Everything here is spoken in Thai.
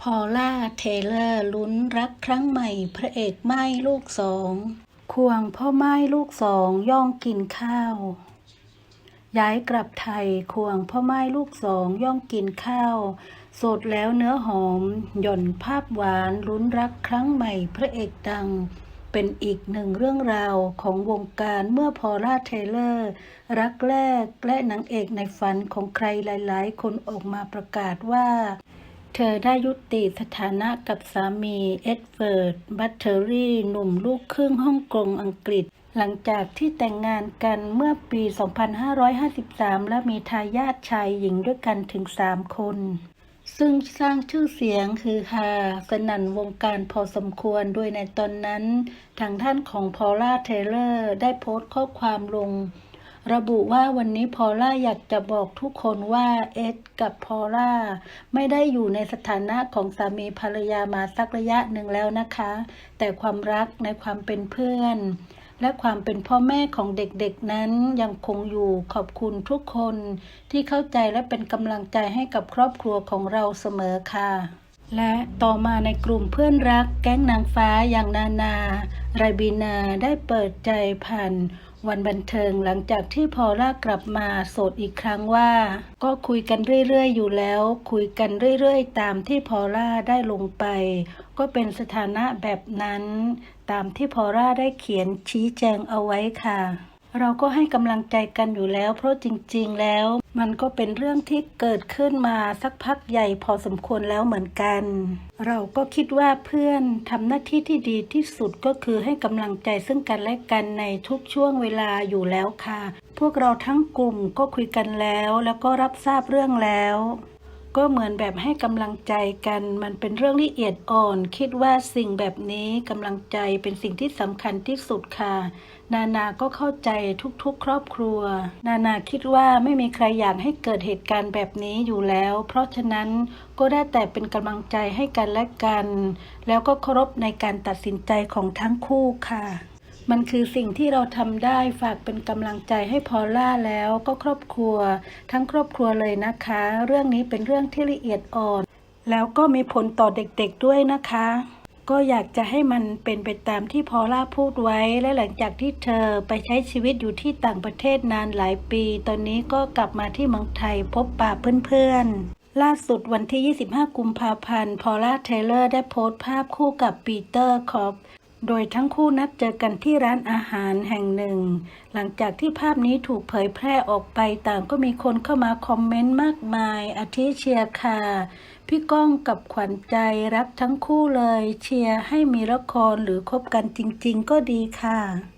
พอล่าเทเลอร์ลุ้นรักครั้งใหม่พระเอกไม้ลูกสอง ควงพ่อไม้ลูกสองย่องกินข้าว ย้ายกลับไทยควงพ่อไม้ลูกสองย่องกินข้าว สดแล้วเนื้อหอม หย่อนภาพหวานลุ้นรักครั้งใหม่พระเอกดัง เป็นอีกหนึ่งเรื่องราวของวงการเมื่อพอล่าเทเลอร์ รักแรกและนางเอกในฝันของใครหลาย ๆ คนออกมาประกาศว่า เธอได้ยุติสถานะกับสามีเอ็ดเวิร์ด บัตเทอรี่ หนุ่มลูกครึ่งฮ่องกงอังกฤษ หลังจากที่แต่งงานกันเมื่อปี 2553 และมีทายาทชายหญิงด้วยกันถึง 3 คน ซึ่งสร้างชื่อเสียงคือฮาสนั่นวงการพอสมควร โดยในตอนนั้น ทางท่านของพอล่าเทเลอร์ ได้โพสต์ข้อความลง ระบุว่าวันนี้พอล่าอยากจะบอกทุกคนว่าเอ็ดกับพอล่าไม่ได้อยู่ในสถานะของสามีภรรยามาสักระยะหนึ่งแล้วนะคะ แต่ความรักในความเป็นเพื่อน และความเป็นพ่อแม่ของเด็กๆนั้นยังคงอยู่ขอบคุณทุกคนที่เข้าใจและเป็นกำลังใจให้กับครอบครัวของเราเสมอค่ะและต่อมาในกลุ่มเพื่อนรักแก๊งนางฟ้าอย่างนานาไรบีนาได้เปิดใจผ่าน วันบันเทิงหลังจากที่พอล่ากลับมาโสดอีกครั้งว่า ก็คุยกันเรื่อยๆ อยู่แล้ว คุยกันเรื่อยๆ ตามที่พอล่าได้ลงไป ก็เป็นสถานะแบบนั้น ตามที่พอล่าได้เขียนชี้แจงเอาไว้ค่ะ เราก็ให้กำลังใจกันอยู่แล้ว เพราะจริง ๆ แล้ว มันก็เป็นเรื่องที่เกิดขึ้นมาสักพักใหญ่พอสมควรแล้วเหมือนกัน เราก็คิดว่าเพื่อนทำหน้าที่ที่ดีที่สุดก็คือให้กำลังใจซึ่งกันและกันในทุกช่วงเวลาอยู่แล้วค่ะ พวกเราทั้งกลุ่มก็คุยกันแล้ว แล้วก็รับทราบเรื่องแล้ว ก็เหมือนแบบให้กำลังใจกัน มันเป็นเรื่องละเอียดอ่อน คิดว่าสิ่งแบบนี้กำลังใจเป็นสิ่งที่สำคัญที่สุดค่ะ นานาก็เข้าใจทุกๆ ครอบครัว นานาคิดว่าไม่มีใครอยากให้เกิดเหตุการณ์แบบนี้อยู่แล้ว เพราะฉะนั้นก็ได้แต่เป็นกำลังใจให้กันและกัน แล้วก็เคารพในการตัดสินใจของทั้งคู่ค่ะ มันคือสิ่งที่เราทำได้ฝากเป็นกำลังใจให้พอล่าแล้วก็ครอบครัว ทั้งครอบครัวเลยนะคะ เรื่องนี้เป็นเรื่องที่ละเอียดอ่อน แล้วก็มีผลต่อเด็กๆด้วยนะคะ ก็อยากจะให้มันเป็นไปตามที่พอล่าพูดไว้ และหลังจากที่เธอไปใช้ชีวิตอยู่ที่ต่างประเทศนานหลายปี ตอนนี้ก็กลับมาที่เมืองไทยพบปะเพื่อนๆล่าสุดวันที่ 25 กุมภาพันธ์ พอล่าเทเลอร์ได้โพสต์ภาพคู่กับปีเตอร์คอป โดยทั้งคู่นัดเจอกันที่ร้านอาหารแห่งหนึ่ง หลังจากที่ภาพนี้ถูกเผยแพร่ออกไปต่างก็มีคนเข้ามาคอมเมนต์มากมาย อาทิเชียร์ค่ะ พี่ก้องกับขวัญใจรักทั้งคู่เลย เชียร์ให้มีละครหรือคบกันจริง ๆ ก็ดีค่ะ